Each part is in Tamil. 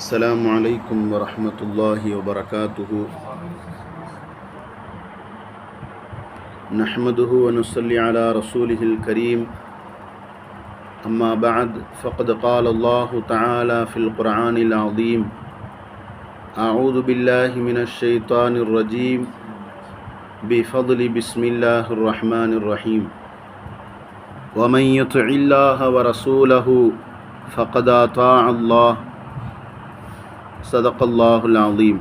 السلام عليكم ورحمة الله وبركاته. نحمده ونصلي على رسوله الكريم. أما بعد فقد قال الله تعالى في القرآن العظيم أعوذ بالله من الشيطان الرجيم. بفضل بسم الله الرحمن الرحيم. ومن يطع الله ورسوله فقد أطاع الله. صدق الله العظيم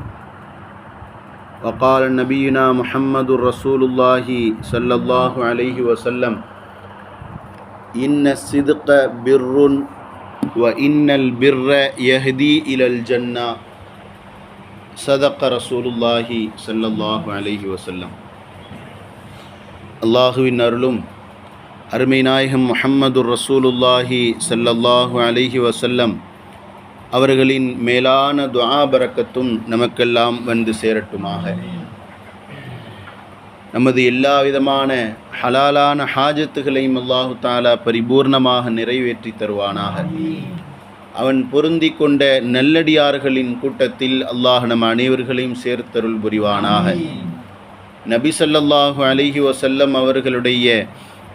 وقال نبينا محمد رسول الله صلى الله عليه وسلم إن الصدق بر وإن البر يهدي إلى الجنة صدق رسول الله صلى الله عليه وسلم அல்லாஹுவின் அருளும் அருமை நாயகம் முஹம்மது ரசூலுல்லாஹி ஸல்லல்லாஹு அலைஹி வஸல்லம் அவர்களின் மேலான துவாபரக்கத்தும் நமக்கெல்லாம் வந்து சேரட்டுமாக. நமது எல்லா விதமான ஹலாலான ஹாஜத்துகளையும் அல்லாஹு தாலா பரிபூர்ணமாக நிறைவேற்றி தருவானாக. அவன் பொருந்தி கொண்ட நல்லடியார்களின் கூட்டத்தில் அல்லாஹ் நம் அனைவர்களையும் சேர்த்தருள் புரிவானாக. நபி ஸல்லல்லாஹு அலிஹி வசல்லம் அவர்களுடைய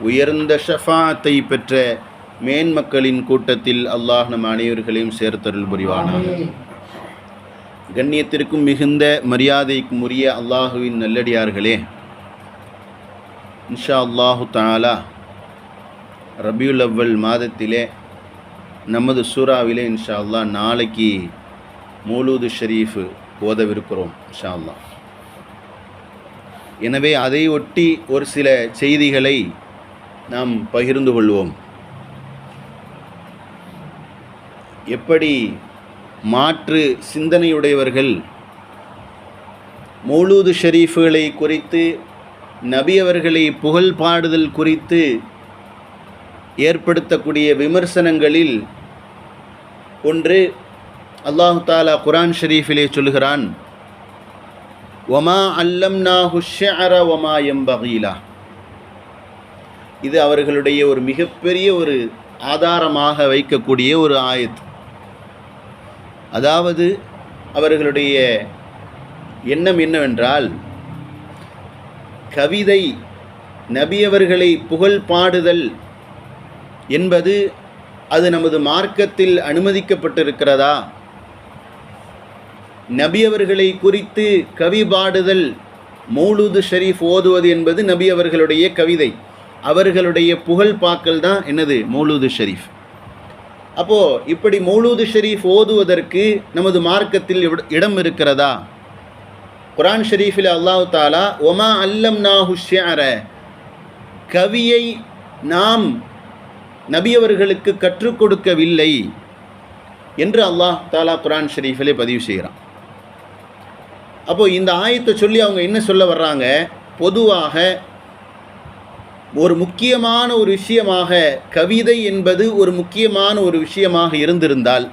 உயர்ந்த ஷஃபாத்தை பெற்ற மேன்மக்களின் கூட்டத்தில் அல்லாஹ் நம் அனைவர்களையும் சேர்த்தருள் புரிவானாக. கண்ணியத்திற்கும் மிகுந்த மரியாதைக்கும் உரிய அல்லாஹுவின் நல்லடியார்களே இன்ஷா அல்லாஹு தாலா ரபியுல் அவ்வல் மாதத்திலே நமது சூறாவிலே இன்ஷா அல்லாஹ் நாளைக்கு மௌலூது ஷரீஃப் ஓதவிருக்கிறோம் இன்ஷா அல்லாஹ். எனவே அதை ஒட்டி ஒரு சில செய்திகளை நாம் பகிர்ந்து கொள்வோம். எப்படி மாற்று சிந்தனையுடையவர்கள் மௌலூது ஷரீஃப்களை குறித்து நபி அவர்களை புகழ் பாடுதல் குறித்து ஏற்படுத்தக்கூடிய விமர்சனங்களில் ஒன்று அல்லாஹு தாலா குரான் ஷெரீஃபிலே சொல்கிறான் ஒமா அல்லம்னா ஹுஷர ஒமா எம்பகீலா இது அவர்களுடைய ஒரு மிகப்பெரிய ஒரு ஆதாரமாக வைக்கக்கூடிய ஒரு ஆயத் அதாவது அவர்களுடைய எண்ணம் என்னவென்றால் கவிதை நபியவர்களை புகழ் பாடுதல் என்பது அது நமது மார்க்கத்தில் அனுமதிக்கப்பட்டிருக்கிறதா? நபியவர்களை குறித்து கவி பாடுதல் மௌலூது ஷரீஃப் ஓதுவது என்பது நபி அவர்களுடைய கவிதை. அவர்களுடைய புகழ் பாக்கல் தான் என்னது? மௌலூது ஷரீஃப். அப்போது இப்படி மௌலூது ஷெரீஃப் ஓதுவதற்கு நமது மார்க்கத்தில் இடம் இருக்கிறதா? குரான் ஷெரீஃபில் அல்லாஹு தாலா ஒமா அல்லம் நாஹுஷியார கவியை நாம் நபியவர்களுக்கு கற்றுக் கொடுக்கவில்லை என்று அல்லாஹ் தாலா குரான் ஷெரீஃபிலே பதிவு செய்கிறான். அப்போது இந்த ஆயத்தை சொல்லி அவங்க என்ன சொல்ல வர்றாங்க? பொதுவாக ஒரு முக்கியமான ஒரு விஷயமாக கவிதை என்பது ஒரு முக்கியமான ஒரு விஷயமாக இருந்திருந்தால்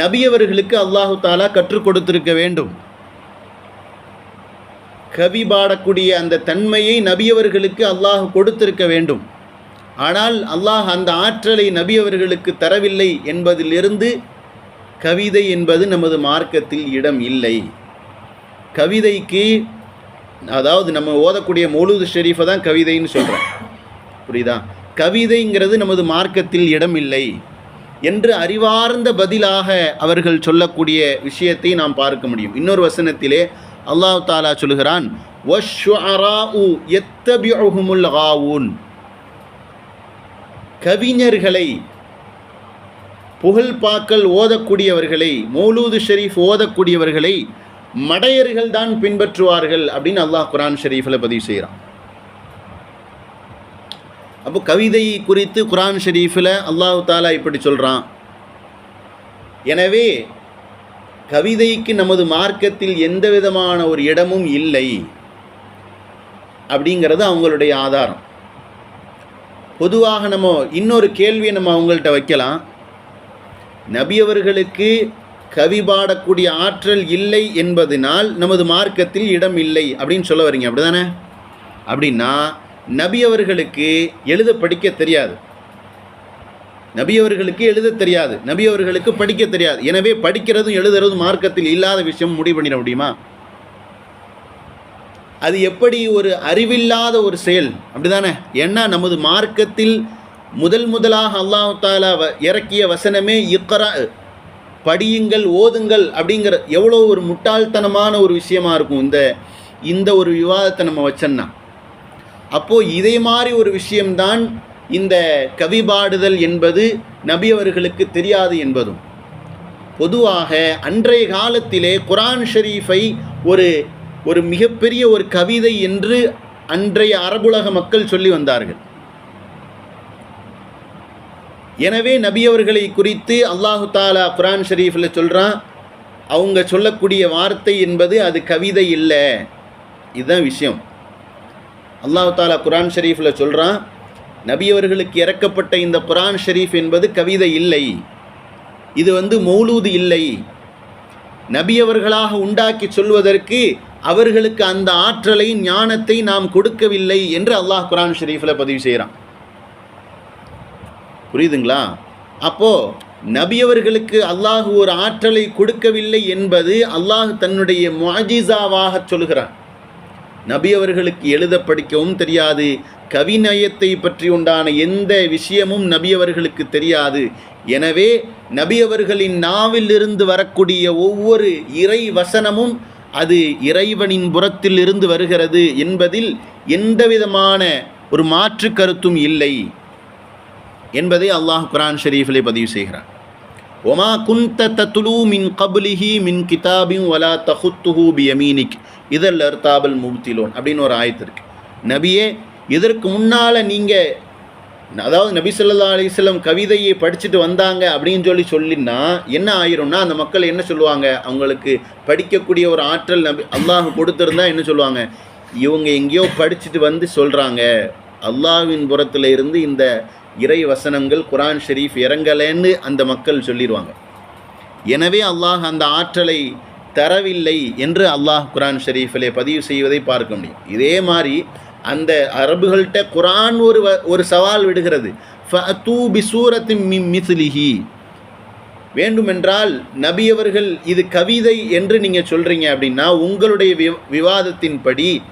நபியவர்களுக்கு அல்லாஹு தாலா கற்றுக் கொடுத்திருக்க வேண்டும். கவி பாடக்கூடிய அந்த தன்மையை நபியவர்களுக்கு அல்லாஹ் கொடுத்திருக்க வேண்டும். ஆனால் அல்லாஹ் அந்த ஆற்றலை நபியவர்களுக்கு தரவில்லை என்பதிலிருந்து கவிதை என்பது நமது மார்க்கத்தில் இடம் இல்லை. கவிதைக்கு அதாவது நம்ம ஓதக்கூடிய மௌலூது ஷெரீஃபை தான் கவிதைன்னு சொல்கிறேன் புரியுதா? கவிதைங்கிறது நமது மார்க்கத்தில் இடம் இல்லை என்று அறிவார்ந்த பதிலாக அவர்கள் சொல்லக்கூடிய விஷயத்தை நாம் பார்க்க முடியும். இன்னொரு வசனத்திலே அல்லாஹ் தாலா சொல்கிறான் கவிஞர்களை புகழ்பாக்கள் ஓதக்கூடியவர்களை மௌலூது ஷெரீஃப் ஓதக்கூடியவர்களை மடையர்கள் தான் பின்பற்றுவார்கள் அப்படின்னு அல்லாஹ் குரான் ஷெரீஃபில் பதிவு செய்கிறான். அப்போ கவிதை குறித்து குரான் ஷெரீஃபில் அல்லாஹு தாலா இப்படி சொல்கிறான் எனவே கவிதைக்கு நமது மார்க்கத்தில் எந்த விதமான ஒரு இடமும் இல்லை அப்படிங்கிறது அவங்களுடைய ஆதாரம். பொதுவாக நம்ம இன்னொரு கேள்வியை நம்ம அவங்கள்ட்ட வைக்கலாம். நபியவர்களுக்கு கவி பாடக்கூடிய ஆற்றல் இல்லை என்பதனால் நமது மார்க்கத்தில் இடம் இல்லை அப்படின்னு சொல்ல வரீங்க அப்படி தானே அப்படின்னா நபி அவர்களுக்கு எழுத படிக்க தெரியாது. நபி அவர்களுக்கு எழுத தெரியாது. நபி அவர்களுக்கு படிக்க தெரியாது. எனவே படிக்கிறதும் எழுதுறதும் மார்க்கத்தில் இல்லாத விஷயம் முடிவு பண்ணிட முடியுமா? அது எப்படி ஒரு அறிவில்லாத ஒரு செயல்? அப்படிதானே? ஏன்னா நமது மார்க்கத்தில் முதல் முதலாக அல்லாஹ் தாலா வ- இறக்கிய வசனமே இக்கரா படியுங்கள் ஓதுங்கள் அப்படிங்கிற எவ்வளோ ஒரு முட்டாள்தனமான ஒரு விஷயமா இருக்கும் இந்த இந்த ஒரு விவாதத்தை நம்ம வச்சோன்னா அப்போது இதே மாதிரி ஒரு விஷயம்தான் இந்த கவி பாடுதல் என்பது நபி அவர்களுக்கு தெரியாது என்பதும். பொதுவாக அன்றைய காலத்திலே குரான் ஷரீஃபை ஒரு ஒரு மிகப்பெரிய ஒரு கவிதை என்று அன்றைய அரபுலக மக்கள் சொல்லி வந்தார்கள். எனவே நபியவர்களை குறித்து அல்லாஹு தாலா குரான் ஷரீஃபில் சொல்கிறான் அவங்க சொல்லக்கூடிய வார்த்தை என்பது அது கவிதை இல்லை. இதுதான் விஷயம். அல்லாஹ் தாலா குரான் ஷரீஃபில் சொல்கிறான் நபியவர்களுக்கு இறக்கப்பட்ட இந்த குரான் ஷரீஃப் என்பது கவிதை இல்லை. இது வந்து மௌலூது இல்லை. நபியவர்களாக உண்டாக்கி சொல்வதற்கு அவர்களுக்கு அந்த ஆற்றலை ஞானத்தை நாம் கொடுக்கவில்லை என்று அல்லாஹ் குரான் ஷரீஃபில் பதிவு செய்கிறான் புரியுதுங்களா? அப்போது நபியவர்களுக்கு அல்லாஹ் ஒரு ஆற்றலை கொடுக்கவில்லை என்பது அல்லாஹ் தன்னுடைய மாஜிசாவாக சொல்கிறான். நபியவர்களுக்கு எழுத படிக்கவும் தெரியாது கவிநயத்தை பற்றி உண்டான எந்த விஷயமும் நபியவர்களுக்கு தெரியாது. எனவே நபியவர்களின் நாவிலிருந்து வரக்கூடிய ஒவ்வொரு இறை வசனமும் அது இறைவனின் புறத்தில் இருந்து வருகிறது என்பதில் எந்தவிதமான ஒரு மாற்று கருத்தும் இல்லை. என்பதை அல்லாஹ் குரான் ஷெரீஃபிலே பதிவு செய்கிறார் ஒமா குந்த தத்துலு மின் கபுலிஹி மின் கிதாபின் வலா தஹுத்துஹு பியமீனிக். இதல் அர்த்தாபல் முப்திலோன் அப்படின்னு ஒரு ஆயத்து இருக்கு. நபியே இதற்கு முன்னால் நீங்கள் அதாவது நபி சொல்லா அலிஸ்லம் கவிதையை படிச்சுட்டு வந்தாங்க அப்படின்னு சொல்லி சொல்லினா என்ன ஆயிரும்னா அந்த மக்கள் என்ன சொல்லுவாங்க? அவங்களுக்கு படிக்கக்கூடிய ஒரு ஆற்றல் நபி அல்லாஹ் கொடுத்துருந்தா என்ன சொல்லுவாங்க? இவங்க எங்கேயோ படிச்சுட்டு வந்து சொல்கிறாங்க அல்லாஹ்வின் புறத்தில் இருந்து இந்த இறை வசனங்கள் குரான் ஷெரீஃப் இறங்கலைன்னு அந்த மக்கள் சொல்லிடுவாங்க எனவே அல்லாஹ் அந்த ஆற்றலை தரவில்லை என்று அல்லாஹ் குரான் ஷெரீஃபிலே பதிவு செய்வதை பார்க்க முடியும். இதே மாதிரி அந்த அரபுகள்கிட்ட குரான் ஒரு வ- ஒரு சவால் விடுகிறது. ஃபஅத்தூ பிசூரத்தின் மிஸ்லிஹி. வேண்டுமென்றால் நபியவர்கள் இது கவிதை என்று நீங்கள் சொல்கிறீங்க அப்படின்னா உங்களுடைய விவாதத்தின்படி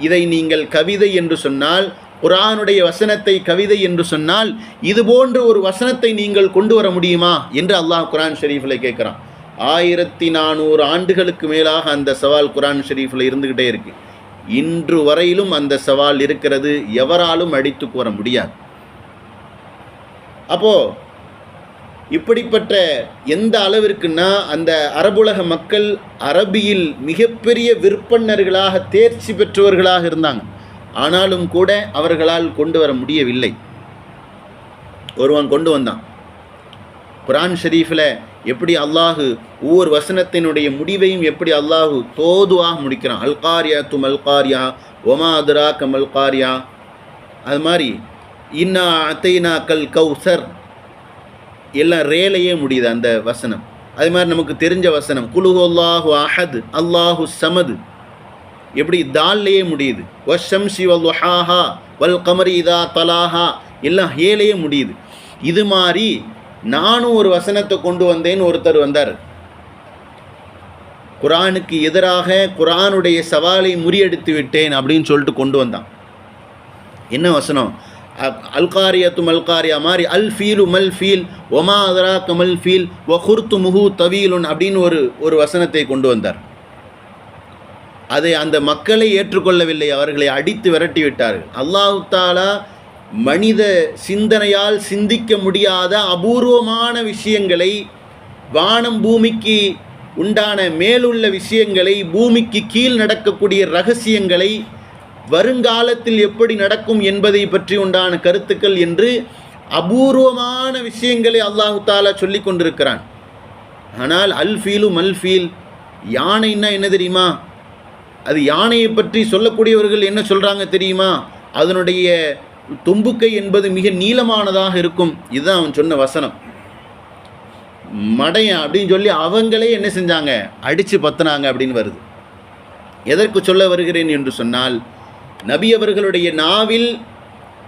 இதை நீங்கள் கவிதை என்று சொன்னால் குரானுடைய வசனத்தை கவிதை என்று சொன்னால் இது போன்ற ஒரு வசனத்தை நீங்கள் கொண்டு வர முடியுமா என்று அல்லாஹ் குரான் ஷெரீஃபில் கேட்குறான். ஆயிரத்தி நானூறு ஆண்டுகளுக்கு மேலாக அந்த சவால் குரான் ஷெரீஃபில் இருந்துக்கிட்டே இருக்கு. இன்று வரையிலும் அந்த சவால் இருக்கிறது எவராலும் அடித்து கூற முடியாது. அப்போது இப்படிப்பட்ட எந்த அளவிற்குன்னா அந்த அரபுலக மக்கள் அரபியில் மிகப்பெரிய விற்பன்னர்களாக தேர்ச்சி பெற்றவர்களாக இருந்தாங்க. ஆனாலும் கூட அவர்களால் கொண்டு வர முடியவில்லை. ஒருவன் கொண்டு வந்தான். குரான் ஷரீஃபில் எப்படி அல்லாஹு ஒவ்வொரு வசனத்தினுடைய முடிவையும் எப்படி அல்லாஹு தோதுவாக முடிக்கிறான். அல்காரியா தும் அல்காரியா ஒமா அதுரா கம் அல்காரியா அது மாதிரி இன்னா அத்தைனா கல் கௌசர் எல்லாம் ரேலையே முடியுது அந்த வசனம். அது மாதிரி நமக்கு தெரிஞ்ச வசனம். குலுஹு அல்லாஹு அஹத் அல்லாஹு சமது. எப்படி தால்லையே முடியுது. வஷம்ஷி வல் ஹாஹா வல் கமரி இதா தலாஹா. எல்லாம் ஹேலையே முடியுது. இது மாதிரி நானும் ஒரு வசனத்தை கொண்டு வந்தேன்னு ஒருத்தர் வந்தார். குரானுக்கு எதிராக குரானுடைய சவாலை முறியடித்து விட்டேன் அப்படின்னு சொல்லிட்டு கொண்டு வந்தான். என்ன வசனம்? அல்காரியா அல்காரியத்து மல்காரியா மாதிரி அல் ஃபீலு மல் ஃபீல் ஒமா அதரா கமல் ஃபீல் வஹுர்த்து முஹு தவீலுன் அப்படின்னு ஒரு ஒரு வசனத்தை கொண்டு வந்தார். அதை அந்த மக்களை ஏற்றுக்கொள்ளவில்லை. அவர்களை அடித்து விரட்டி விட்டார்கள் அல்லாஹு தாலா மனித சிந்தனையால் சிந்திக்க முடியாத அபூர்வமான விஷயங்களை வானம் பூமிக்கு உண்டான மேலுள்ள விஷயங்களை பூமிக்கு கீழ் நடக்கக்கூடிய ரகசியங்களை வருங்காலத்தில் எப்படி நடக்கும் என்பதை பற்றி உண்டான கருத்துக்கள் என்று அபூர்வமான விஷயங்களை அல்லாஹு தாலா சொல்லி கொண்டிருக்கிறான். ஆனால் அல் ஃபீலு ஃபீல் யானைன்னா என்ன தெரியுமா? அது யானையை பற்றி சொல்லக்கூடியவர்கள் என்ன சொல்கிறாங்க தெரியுமா? அதனுடைய தும்புக்கை என்பது மிக நீளமானதாக இருக்கும். இதுதான் அவன் சொன்ன வசனம். மடையன் அப்படின்னு சொல்லி அவங்களே என்ன செஞ்சாங்க? அடித்து பத்துனாங்க அப்படின்னு வருது. எதற்கு சொல்ல வருகிறேன் என்று சொன்னால் நபி அவர்களுடைய நாவில்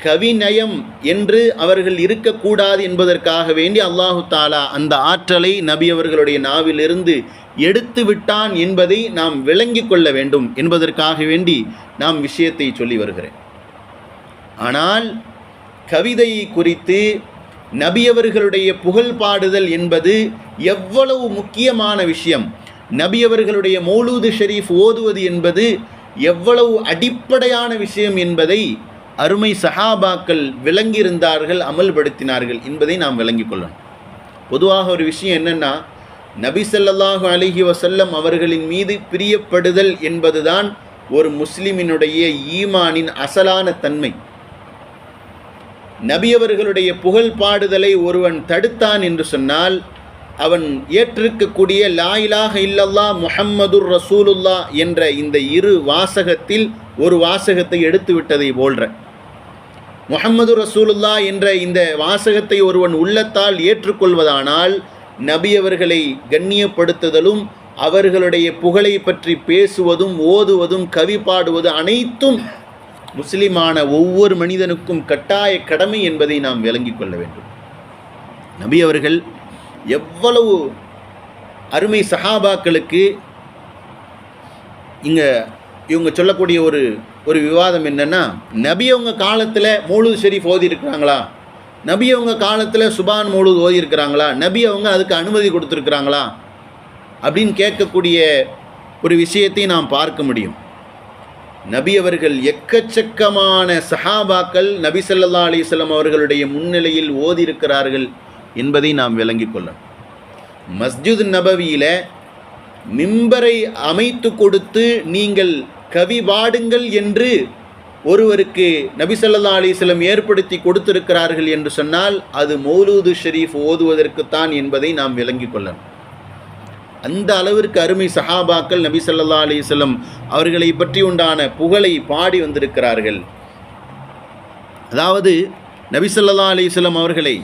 கவிநயம் என்று அவர்கள் இருக்கக்கூடாது என்பதற்காக வேண்டி அல்லாஹு தாலா அந்த ஆற்றலை நபி அவர்களுடைய நாவிலிருந்து எடுத்து விட்டான் என்பதை நாம் விளங்கி கொள்ள வேண்டும் என்பதற்காக வேண்டி நாம் விஷயத்தை சொல்லி வருகிறேன். ஆனால் கவிதை குறித்து நபியவர்களுடைய புகழ் பாடுதல் என்பது எவ்வளவு முக்கியமான விஷயம். நபியவர்களுடைய மௌலூது ஷெரீஃப் ஓதுவது என்பது எவ்வளவு அடிப்படையான விஷயம் என்பதை அருமை சஹாபாக்கள் விளங்கியிருந்தார்கள் அமல்படுத்தினார்கள் என்பதை நாம் விளங்கிக் கொள்ளணும். பொதுவாக ஒரு விஷயம் என்னென்னா நபிசல்லாஹு அலிஹி வசல்லம் அவர்களின் மீது பிரியப்படுதல் என்பதுதான் ஒரு முஸ்லிமினுடைய ஈமானின் அசலான தன்மை. நபியவர்களுடைய புகழ் பாடுதலை ஒருவன் தடுத்தான் என்று சொன்னால் அவன் ஏற்றிருக்கக்கூடிய லாயிலாக இல்லல்லா முஹம்மதுர் ரசூலுல்லா என்ற இந்த இரு வாசகத்தில் ஒரு வாசகத்தை எடுத்து விட்டதை போல்ற முஹம்மது ரசூலுல்லா என்ற இந்த வாசகத்தை ஒருவன் உள்ளத்தால் ஏற்றுக்கொள்வதானால் நபி அவர்களை கண்ணியப்படுத்துதலும் அவர்களுடைய புகழை பற்றி பேசுவதும் ஓதுவதும் கவி பாடுவது அனைத்தும் முஸ்லிமான ஒவ்வொரு மனிதனுக்கும் கட்டாய கடமை என்பதை நாம் விளங்கிக் கொள்ள வேண்டும். நபி அவர்கள் எவ்வளவு அருமை சஹாபாக்களுக்கு இங்கே இவங்க சொல்லக்கூடிய ஒரு ஒரு விவாதம் என்னென்னா நபி அவங்க காலத்தில் மூலு ஷெரீஃப் ஓதி இருக்கிறாங்களா நபி அவங்க காலத்தில் சுபான் மூலுது ஓதி இருக்கிறாங்களா நபி அவங்க அதுக்கு அனுமதி கொடுத்துருக்குறாங்களா? அப்படின்னு கேட்கக்கூடிய ஒரு விஷயத்தை நாம் பார்க்க முடியும். நபி அவர்கள் எக்கச்சக்கமான சஹாபாக்கள் நபி சல்லா அலைஹி அவர்களுடைய முன்னிலையில் ஓதியிருக்கிறார்கள் என்பதை நாம் விளங்கிக் கொள்ளணும். மஸ்ஜித் நபவியில் மிம்பரை அமைத்து கொடுத்து நீங்கள் கவி பாடுங்கள் என்று ஒருவருக்கு நபிசல்லா அலிஸ்லம் ஏற்படுத்தி கொடுத்திருக்கிறார்கள் என்று சொன்னால் அது மௌலூது ஷெரீஃப் ஓதுவதற்குத்தான் என்பதை நாம் விளங்கிக் கொள்ளணும். அந்த அளவிற்கு அருமை சஹாபாக்கள் நபி ஸல்லல்லாஹு அலைஹி அவர்களை பற்றி உண்டான புகழை பாடி வந்திருக்கிறார்கள். அதாவது நபி ஸல்லல்லாஹு அவர்களை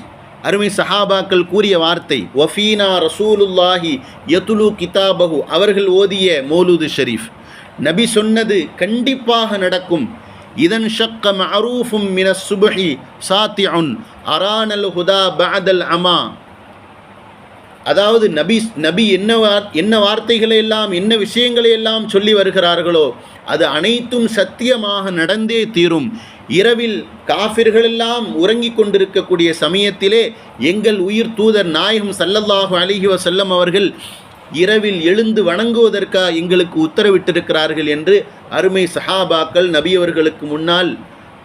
அருமை சஹாபாக்கள் கூறிய வார்த்தை வஃபீனா ரசூலுல்லாஹி யத்துலு கிதாபஹு அவர்கள் ஓதிய மௌலூது ஷெரீஃப். நபி சொன்னது கண்டிப்பாக நடக்கும். இதன் ஷக்க மஅரூஃபும் மின சுபஹி சாத்தியுன் அரானல் ஹுதா பஅதல் அமா. அதாவது நபி நபி என்ன வார் என்ன வார்த்தைகளை எல்லாம் என்ன விஷயங்களை எல்லாம் சொல்லி வருகிறார்களோ அது அனைத்தும் சத்தியமாக நடந்தே தீரும். இரவில் காஃபிர்களெல்லாம் உறங்கிக் கொண்டிருக்கக்கூடிய சமயத்திலே எங்கள் உயிர் தூதர் நாயகம் சல்லல்லாஹு அலிஹி வசல்லம் அவர்கள் இரவில் எழுந்து வணங்குவதற்காக எங்களுக்கு உத்தரவிட்டிருக்கிறார்கள் என்று அருமை சஹாபாக்கள் நபியவர்களுக்கு முன்னால்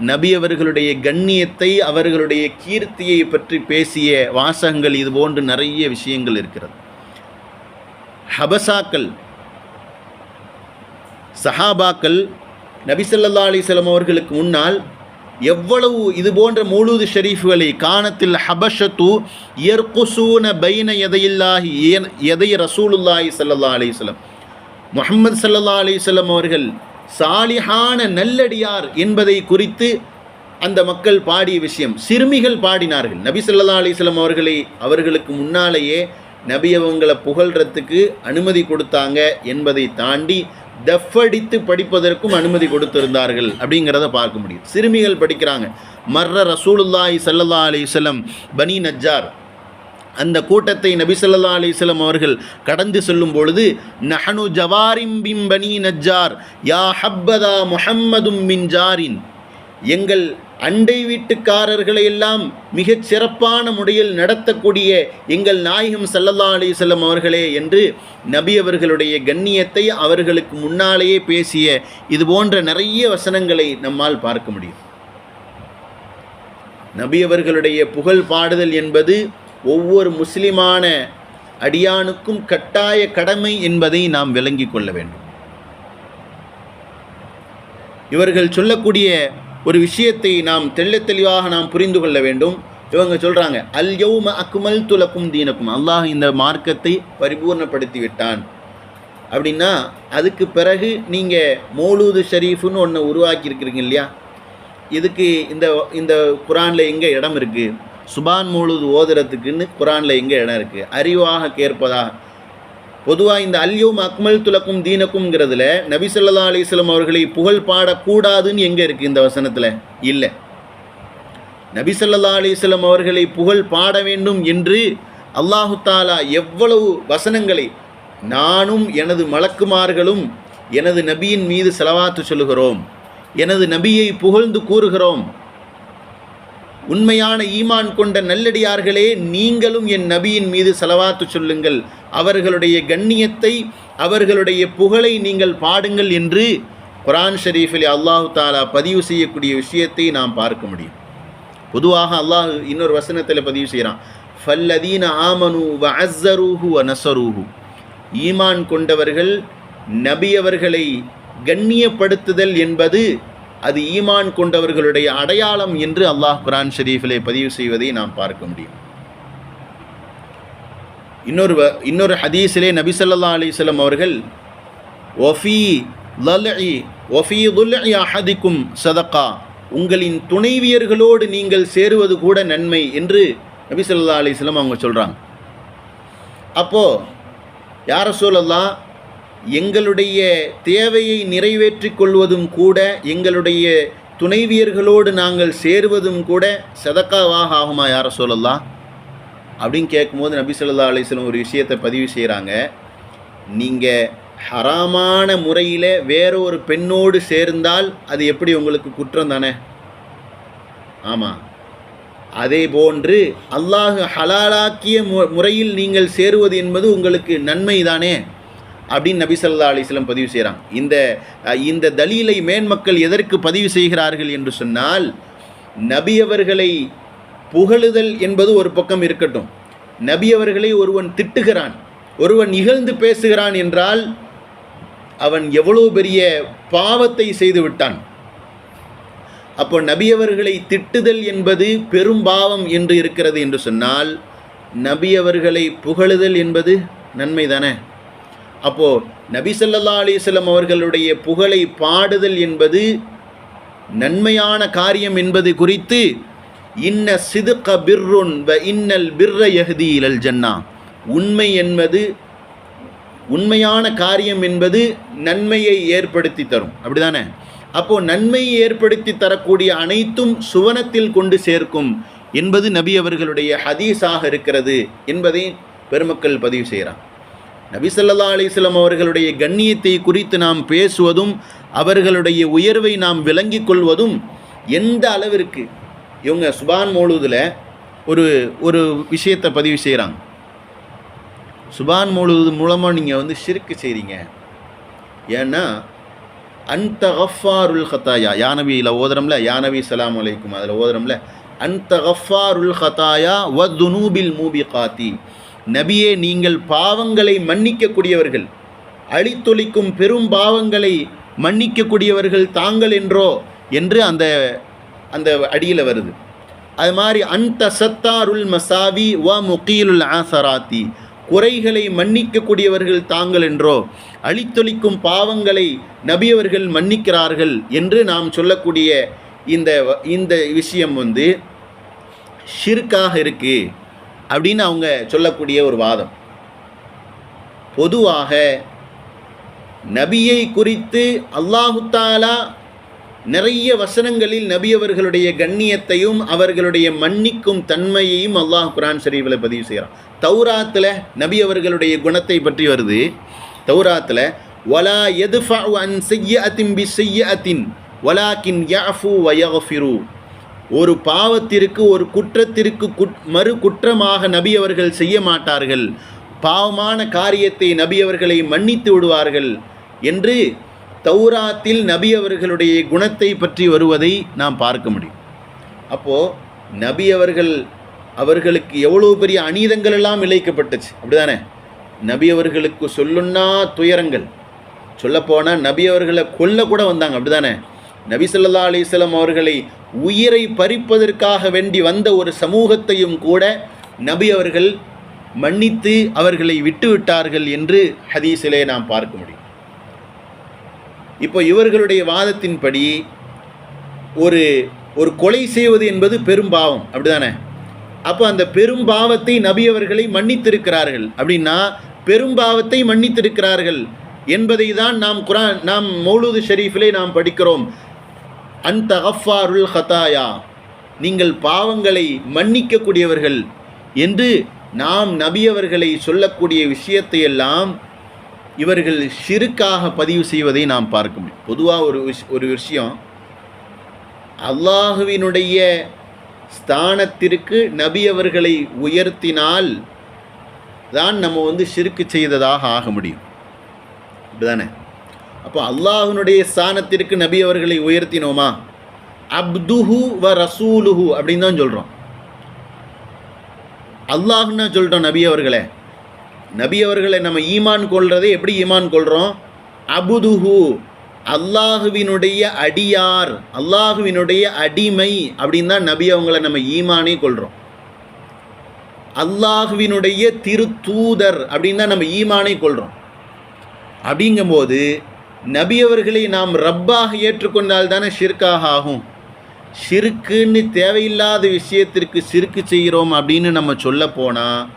நபியவர்களுடைய கண்ணியத்தை அவர்களுடைய கீர்த்தியை பற்றி பேசிய வாசகங்கள் இது போன்று நிறைய விஷயங்கள் இருக்கிறது. ஹபசாக்கள் சஹாபாக்கள் நபிசல்லா அலிசலம் அவர்களுக்கு முன்னால் எவ்வளவு இது போன்ற மூலூது ஷரீஃப்களை காணத்தில் ஹபஷத்து இயற்குசூன பைன எதையில்லாஹி எதை ரசூலுல்லாஹி சல்லா அலைஹி முகமது சல்லா ஸல்லல்லாஹு அவர்கள் சாலிஹான நல்லடியார் என்பதை குறித்து அந்த மக்கள் பாடிய விஷயம். சிறுமிகள் பாடினார்கள். நபி சொல்லா அலிஸ்லாம் அவர்களை அவர்களுக்கு முன்னாலேயே நபி அவங்களை புகழ்றதுக்கு அனுமதி கொடுத்தாங்க என்பதை தாண்டி டஃபடித்து படிப்பதற்கும் அனுமதி கொடுத்திருந்தார்கள் அப்படிங்கிறத பார்க்க முடியும். சிறுமிகள் படிக்கிறாங்க. மர்ர ரசூலுல்லாய் ஸல்லல்லாஹு அலைஹி பனி நஜ்ஜார் அந்த கூட்டத்தை நபி அலிஸ்லம் அவர்கள் கடந்து செல்லும் பொழுது நஹனு ஜவாரிம் பிம் பனி நஜ்ஜார் யா ஹப்பதா முஹம்மதும் மின் ஜாரின். எங்கள் அண்டை வீட்டுக்காரர்களை எல்லாம் மிகச் சிறப்பான முறையில் நடத்தக்கூடிய எங்கள் நாயகம் சல்லல்லா அலைஹி அவர்களே என்று நபி அவர்களுடைய கண்ணியத்தை அவர்களுக்கு முன்னாலேயே பேசிய இது போன்ற நிறைய வசனங்களை நம்மால் பார்க்க முடியும். நபி அவர்களுடைய புகழ் பாடுதல் என்பது ஒவ்வொரு முஸ்லிமான அடியானுக்கும் கட்டாய கடமை என்பதை நாம் விளங்கிக் கொள்ள வேண்டும். இவர்கள் சொல்லக்கூடிய ஒரு விஷயத்தை நாம் தெள்ள தெளிவாக நாம் புரிந்து கொள்ள வேண்டும். இவங்க சொல்கிறாங்க அல் யௌம அக்மல் துலக்கும் தீனக்கும். அல்லாஹ் இந்த மார்க்கத்தை பரிபூர்ணப்படுத்தி விட்டான் அப்படின்னா அதுக்கு பிறகு நீங்கள் மௌலூது ஷரீஃப்னு ஒன்று உருவாக்கியிருக்கிறீங்க இல்லையா? இதுக்கு இந்த இந்த குரானில் எங்கே இடம் இருக்குது சுபான் முழுது ஓதுறதுக்குன்னு குரானில் எங்கே இடம் இருக்குது அறிவாக கேட்பதாக பொதுவாக இந்த அல்யூம் அக்மல் துலக்கும் தீனக்கும்ங்கிறதுல நபிசல்லா அலிஸ்லம் அவர்களை புகழ் பாடக்கூடாதுன்னு எங்கே இருக்குது இந்த வசனத்தில்? இல்லை. நபிசல்லா அலிஸ்லம் அவர்களை புகழ் பாட வேண்டும் என்று அல்லாஹு தாலா எவ்வளவு வசனங்களை நானும் எனது மலக்குமார்களும் எனது நபியின் மீது செலவாத்து சொல்லுகிறோம். எனது நபியை புகழ்ந்து கூறுகிறோம். உண்மையான ஈமான் கொண்ட நல்லடியார்களே நீங்களும் என் நபியின் மீது செலவாத்து சொல்லுங்கள். அவர்களுடைய கண்ணியத்தை அவர்களுடைய புகழை நீங்கள் பாடுங்கள் என்று குரான் ஷரீஃபில் அல்லாஹு தாலா பதிவு செய்யக்கூடிய விஷயத்தை நாம் பார்க்க முடியும். பொதுவாக அல்லாஹ் இன்னொரு வசனத்தில் பதிவு செய்கிறான். ஃபல்லதீன ஆமனு வ அஸ்ஸரூஹு வ நசரூஹு ஈமான் கொண்டவர்கள் நபியவர்களை கண்ணியப்படுத்துதல் என்பது அது ஈமான் கொண்டவர்களுடைய அடையாளம் என்று அல்லாஹ் குரான் ஷெரீஃபிலே பதிவு செய்வதை நாம் பார்க்க முடியும். இன்னொரு வ- இன்னொரு ஹதீஸிலே நபி சொல்லா அலிஸ்லம் அவர்கள் ஒஃபி லல்இ ஒஃபி துல்இ அஹதிக்கும் சதக்கா உங்களின் துணைவியர்களோடு நீங்கள் சேருவது கூட நன்மை என்று நபி சொல்லா அலிஸ்லம் அவங்க சொல்கிறாங்க அப்போது யார சொல்லலாம் எங்களுடைய தேவையை நிறைவேற்றி கொள்வதும் கூட எங்களுடைய துணைவியர்களோடு நாங்கள் சேருவதும் கூட சதக்காவாக ஆகுமா யார சொல்லலாம் அப்படின்னு கேட்கும்போது நபி சொல்லா அலிஸ்லம் ஒரு விஷயத்தை பதிவு செய்கிறாங்க நீங்கள் ஹராமான முறையில் வேற ஒரு பெண்ணோடு சேர்ந்தால் அது எப்படி உங்களுக்கு குற்றம் தானே? ஆமாம் அதே போன்று அல்லாஹ் ஹலாலாக்கிய மு முறையில் நீங்கள் சேருவது என்பது உங்களுக்கு நன்மை தானே? அப்படின்னு நபிசல்லா அலிஸ்லம் பதிவு செய்கிறாங்க இந்த இந்த தலீலை மேன்மக்கள் எதற்கு பதிவு செய்கிறார்கள் என்று சொன்னால் நபி அவர்களை புகழுதல் என்பது ஒரு பக்கம் இருக்கட்டும். நபி அவர்களை ஒருவன் திட்டுகிறான் ஒருவன் இகழ்ந்து பேசுகிறான் என்றால் அவன் எவ்வளோ பெரிய பாவத்தை செய்து விட்டான். அப்போ நபியவர்களை திட்டுதல் என்பது பெரும் பாவம் என்று இருக்கிறது என்று சொன்னால் நபியவர்களை புகழுதல் என்பது நன்மை தானே? அப்போது நபி ஸல்லல்லாஹு அலைஹி அவர்களுடைய புகழை பாடுதல் என்பது நன்மையான காரியம் என்பது குறித்து இன்ன சிதுக்க பிர்ருன் வ இன்னல் பிர்ர யஹ்தி இலல் ஜன்னா. உண்மை என்பது உண்மையான காரியம் என்பது நன்மையை ஏற்படுத்தி தரும். அப்படிதானே? அப்போது நன்மையை ஏற்படுத்தி தரக்கூடிய அனைத்தும் சுவனத்தில் கொண்டு சேர்க்கும் என்பது நபி அவர்களுடைய ஹதீஸாக இருக்கிறது என்பதை பெருமக்கள் பதிவு செய்கிறான் நபிசல்லா ஸல்லல்லாஹு அவர்களுடைய கண்ணியத்தை குறித்து நாம் பேசுவதும் அவர்களுடைய உயர்வை நாம் விளங்கிக் கொள்வதும் எந்த அளவிற்கு இவங்க சுபான் மௌலூதில் ஒரு ஒரு விஷயத்தை பதிவு செய்கிறாங்க சுபான் மௌலூது மூலமாக நீங்கள் வந்து ஷிர்க்கு செய்கிறீங்க ஏன்னா அந்த கஃபாருல் ஹத்தாயா யானவியில் ஓதுறோம்ல யானவி சலாம் அலைக்கும் அதில் ஓதுறோம்ல அந்த கஃபாருல் ஹத்தாயா வ துனூபில் மூபி காத்தி நபியே நீங்கள் பாவங்களை மன்னிக்கக்கூடியவர்கள். அழித்தொழிக்கும் பெரும் பாவங்களை மன்னிக்கக்கூடியவர்கள் தாங்கள் என்றோ என்று அந்த அந்த அடியில் வருது. அது மாதிரி அந்த சத்தாருல் மசாவி வ முகீலுல் ஆசராத்தி. குறைகளை மன்னிக்கக்கூடியவர்கள் தாங்கள் என்றோ அழித்தொழிக்கும் பாவங்களை நபியவர்கள் மன்னிக்கிறார்கள் என்று நாம் சொல்லக்கூடிய இந்த இந்த விஷயம் வந்து ஷிர்காக இருக்கு. அப்படின்னு அவங்க சொல்லக்கூடிய ஒரு வாதம். பொதுவாக நபியை குறித்து அல்லாஹுத்தாலா நிறைய வசனங்களில் நபியவர்களுடைய கண்ணியத்தையும் அவர்களுடைய மன்னிக்கும் தன்மையையும் அல்லாஹ் குரான் ஷரீஃபில் பதிவு செய்கிறான். தௌராத்தில் நபி அவர்களுடைய குணத்தை பற்றி வருது. தௌராத்தில் வலா எதுஃபா அன் செய்ய அதின் பி செய்ய அத்தின் வலாக்கின் யாஃபு வயஃபிரு. ஒரு பாவத்திற்கு ஒரு குற்றத்திற்கு குட் மறு குற்றமாக நபி அவர்கள் செய்ய மாட்டார்கள். பாவமான காரியத்தை நபி அவர்களை மன்னித்து விடுவார்கள் என்று தௌராத்தில் நபி அவர்களுடைய குணத்தை பற்றி வருவதை நாம் பார்க்க முடியும். அப்போது நபி அவர்கள் அவர்களுக்கு எவ்வளோ பெரிய அநீதங்கள் எல்லாம் இழைக்கப்பட்டுச்சு. அப்படிதானே? நபி அவர்களுக்கு சொல்லுன்னா துயரங்கள். சொல்லப்போனால் நபி அவர்களை கொல்ல கூட வந்தாங்க. அப்படிதானே? நபி ஸல்லல்லாஹு அவர்களை உயிரை பறிப்பதற்காக வேண்டி வந்த ஒரு சமூகத்தையும் கூட நபி அவர்கள் மன்னித்து அவர்களை விட்டுவிட்டார்கள் என்று ஹதீஸிலே நாம் பார்க்க முடியும். இப்போ இவர்களுடைய வாதத்தின்படி ஒரு ஒரு கொலை செய்வது என்பது பெரும் பாவம். அப்படிதானே? அப்போ அந்த பெரும் பாவத்தை நபி அவர்களை மன்னித்திருக்கிறார்கள். அப்படின்னா பெரும் பாவத்தை மன்னித்திருக்கிறார்கள் என்பதை தான் நாம் குரான் நாம் மௌலூது ஷரீஃபிலே நாம் படிக்கிறோம். அந்த கஃபாருல் ஹதாயா நீங்கள் பாவங்களை மன்னிக்கக்கூடியவர்கள் என்று நாம் நபியவர்களை சொல்லக்கூடிய விஷயத்தையெல்லாம் இவர்கள் சிறுக்காக பதிவு செய்வதை நாம் பார்க்க முடியும். பொதுவாக ஒரு விஷ் ஒரு விஷயம் அல்லாஹுவினுடைய ஸ்தானத்திற்கு நபி அவர்களை உயர்த்தினால் தான் நம்ம வந்து சிறுக்கு செய்ததாக ஆக முடியும். அப்படிதானே அப்போ அல்லாஹுனுடைய ஸ்தானத்திற்கு நபி அவர்களை உயர்த்தினோமா? அப்துஹு வ ரசூலுஹு அப்படின்னு தான் சொல்கிறோம் அல்லாஹுன்னு சொல்கிறோம் நபி அவர்களே. நபி அவர்களை நம்ம ஈமான் கொள்றதை எப்படி ஈமான் கொள்கிறோம் அபுதுஹு அல்லாஹுவினுடைய அடியார் அல்லாஹுவினுடைய அடிமை அப்படின்னு தான் நபி அவங்கள நம்ம ஈமானே கொள்கிறோம் அல்லாஹுவினுடைய திருத்தூதர் அப்படின்னு தான் நம்ம ஈமானை கொள்கிறோம் அப்படிங்கும்போது நபி அவர்களை நாம் ரப்பாக ஏற்றுக்கொண்டால் தானே ஷிர்காக ஆகும். ஷிருக்குன்னு தேவையில்லாத விஷயத்திற்கு சிறுக்கு செய்கிறோம் அப்படின்னு நம்ம சொல்ல போனால்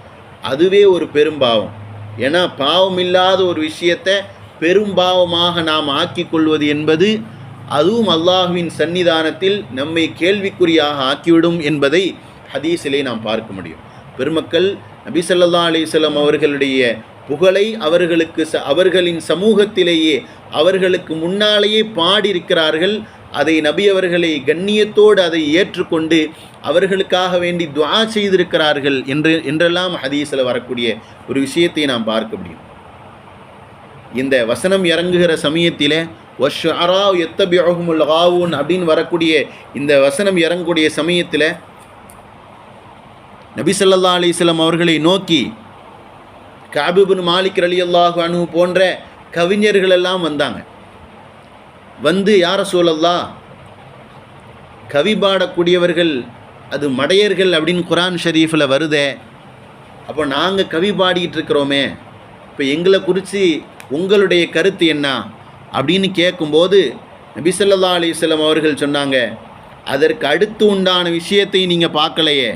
அதுவே ஒரு பெரும்பாவம் ஏன்னா பாவம் இல்லாத ஒரு விஷயத்தை பெரும்பாவமாக நாம் ஆக்கி கொள்வது என்பது அதுவும் அல்லாஹுவின் சன்னிதானத்தில் நம்மை கேள்விக்குறியாக ஆக்கிவிடும் என்பதை ஹதீஸிலே நாம் பார்க்க முடியும். பெருமக்கள் நபி ஸல்லல்லாஹு அவர்களுடைய புகழை அவர்களுக்கு ச அவர்களின் சமூகத்திலேயே அவர்களுக்கு முன்னாலேயே பாடியிருக்கிறார்கள். அதை நபி அவர்களை கண்ணியத்தோடு அதை ஏற்றுக்கொண்டு அவர்களுக்காக வேண்டி துவா செய்திருக்கிறார்கள் என்று என்றெல்லாம் ஹதீஸில் வரக்கூடிய ஒரு விஷயத்தை நாம் பார்க்க முடியும். இந்த வசனம் இறங்குகிற சமயத்தில் ஒஷ்அரா எத்தபியகுமுல் காவூன் அப்படின்னு வரக்கூடிய இந்த வசனம் இறங்கக்கூடிய சமயத்தில் நபி ஸல்லல்லாஹு அவர்களை நோக்கி காபிபின் மாலிக் அலி அல்லாஹு அனு போன்ற கவிஞர்கள் எல்லாம் வந்தாங்க. வந்து யார சூழல்லா கவி பாடக்கூடியவர்கள் அது மடையர்கள் அப்படின்னு குரான் ஷரீஃபில் வருதே. அப்போ நாங்கள் கவி பாடிக்கிட்டு இருக்கிறோமே இப்போ எங்களை குறித்து உங்களுடைய கருத்து என்ன? அப்படின்னு கேட்கும்போது நபிசல்லா அலிஸ்லம் அவர்கள் சொன்னாங்க அதற்கு அடுத்து உண்டான விஷயத்தை நீங்கள் பார்க்கலையே.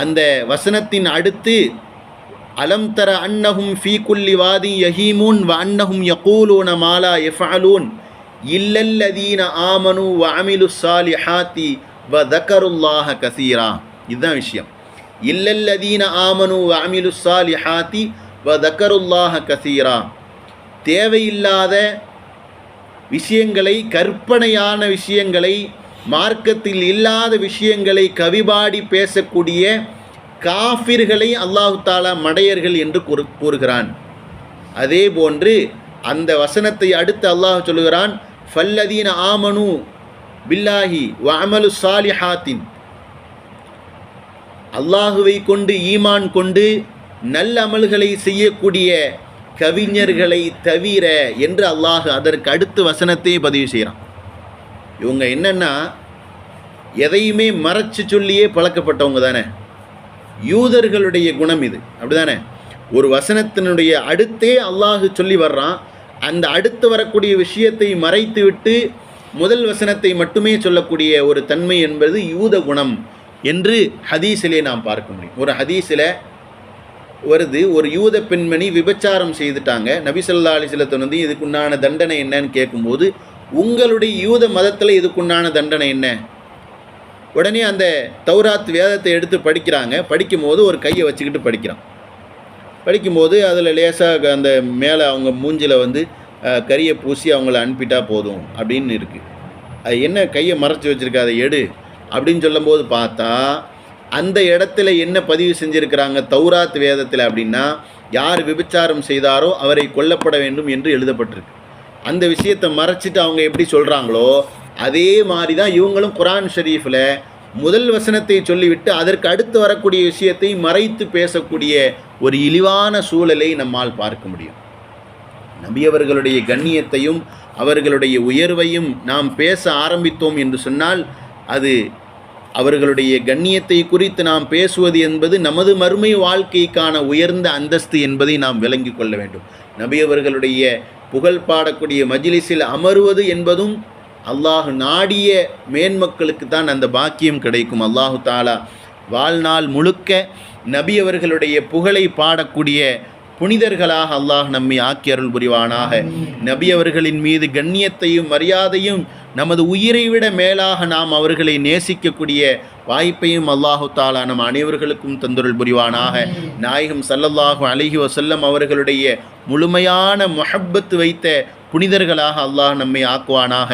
அந்த வசனத்தின் அடுத்து அலம் தர அன்னஹும் ஃபீ குல்லி வாதி யஹீமூன் வ அன்னஹும் யகூலூன மாலா எஃபாலூன் இல்லல்லதீன ஆமனு வ அமிலு சாலிஹாத்தி வ தக்கருல்லாஹ கசீரா. இதுதான் விஷயம். இல்லல்லதீன ஆமனு வ அமிலு சாலிஹாத்தி வ தக்கருல்லாஹ கசீரா. தேவையில்லாத விஷயங்களை கற்பனையான விஷயங்களை மார்க்கத்தில் இல்லாத விஷயங்களை கவிபாடி பேசக்கூடிய காஃபிர்களை அல்லாஹு தாலா மடையர்கள் என்று கூறு கூறுகிறான். அதே போன்று அந்த வசனத்தை அடுத்து அல்லாஹ் சொல்லுகிறான் ஃபல்லதீன ஆமனு பில்லாஹி வமலு சாலிஹாத்தின். அல்லாஹுவை கொண்டு ஈமான் கொண்டு நல்ல அமல்களை செய்யக்கூடிய கவிஞர்களை தவிர என்று அல்லாஹ் அதற்கு அடுத்த வசனத்தை பதிவு செய்கிறான். இவங்க என்னன்னா எதையுமே மறைச்சு சொல்லியே பழக்கப்பட்டவங்க தானே. யூதர்களுடைய குணம் இது. அப்படிதானே? ஒரு வசனத்தினுடைய அடுத்தே அல்லாஹ் சொல்லி வர்றான். அந்த அடுத்து வரக்கூடிய விஷயத்தை மறைத்து விட்டு முதல் வசனத்தை மட்டுமே சொல்லக்கூடிய ஒரு தன்மை என்பது யூத குணம் என்று ஹதீஸிலே நாம் பார்க்க முடியும். ஒரு ஹதீஸில் வருது ஒரு யூத பெண்மணி விபச்சாரம் செய்துட்டாங்க. நபிசல்லா அலிஸ்லத்தை வந்து இதுக்குண்டான தண்டனை என்னன்னு கேட்கும்போது உங்களுடைய யூத மதத்தில் இதுக்குண்டான தண்டனை என்ன? உடனே அந்த தௌராத் வேதத்தை எடுத்து படிக்கிறாங்க. படிக்கும்போது ஒரு கையை வச்சுக்கிட்டு படிக்கிறான். படிக்கும்போது அதில் லேசாக அந்த மேலே அவங்க மூஞ்சில் வந்து கரியை பூசி அவங்கள அனுப்பிட்டா போதும் அப்படின்னு இருக்குது அது என்ன கையை மறைச்சி வச்சுருக்கா அதை எடு அப்படின்னு சொல்லும்போது பார்த்தா அந்த இடத்துல என்ன பதிவு செஞ்சுருக்கிறாங்க தௌராத் வேதத்தில் அப்படின்னா யார் விபச்சாரம் செய்தாரோ அவரை கொல்லப்பட வேண்டும் என்று எழுதப்பட்டிருக்கு. அந்த விஷயத்தை மறைச்சிட்டு அவங்க எப்படி சொல்கிறாங்களோ அதே மாதிரி தான் இவங்களும் குரான் ஷரீஃபில் முதல் வசனத்தை சொல்லிவிட்டு அதற்கு அடுத்து வரக்கூடிய விஷயத்தை மறைத்து பேசக்கூடிய ஒரு இழிவான சூழலை நம்மால் பார்க்க முடியும். நபியவர்களுடைய கண்ணியத்தையும் அவர்களுடைய உயர்வையும் நாம் பேச ஆரம்பித்தோம் என்று சொன்னால் அது அவர்களுடைய கண்ணியத்தை குறித்து நாம் பேசுவது என்பது நமது மறுமை வாழ்க்கைக்கான உயர்ந்த அந்தஸ்து என்பதை நாம் விளங்கிக் கொள்ள வேண்டும். நபியவர்களுடைய புகழ் பாடக்கூடிய மஜிலிஸில் அமருவது என்பதும் அல்லாஹ் நாடிய மேன்மக்களுக்கு தான் அந்த பாக்கியம் கிடைக்கும். அல்லாஹு தாலா வாழ்நாள் முழுக்க நபி அவர்களுடைய புகழை பாடக்கூடிய புனிதர்களாக அல்லாஹ் நம்மை ஆக்கி அருள் புரிவானாக. நபி அவர்களின் மீது கண்ணியத்தையும் மரியாதையும் நமது உயிரை விட மேலாக நாம் அவர்களை நேசிக்கக்கூடிய வாய்ப்பையும் அல்லாஹு தாலா நம் அனைவர்களுக்கும் தந்துருள் புரிவானாக. நாயகம் ஸல்லல்லாஹு அலைஹி வஸல்லம் அவர்களுடைய முழுமையான முஹப்பத் வைத்த புனிதர்களாக அல்லாஹ் நம்மை ஆக்குவானாக.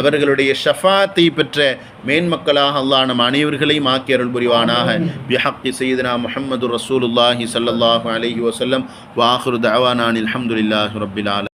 அவர்களுடைய ஷஃபாத்தை பெற்ற மேன்மக்களாக அல்லாஹ் நம் அனைவர்களையும் ஆக்கி அருள் புரிவானாக. பிஹக்கி சையதுனா முஹம்மது ரசூலுல்லாஹி ஸல்லல்லாஹு அலைஹி வஸல்லம். வாஹிரு தஅவானா அல்ஹம்துலில்லாஹி ரப்பில் ஆலமீன்.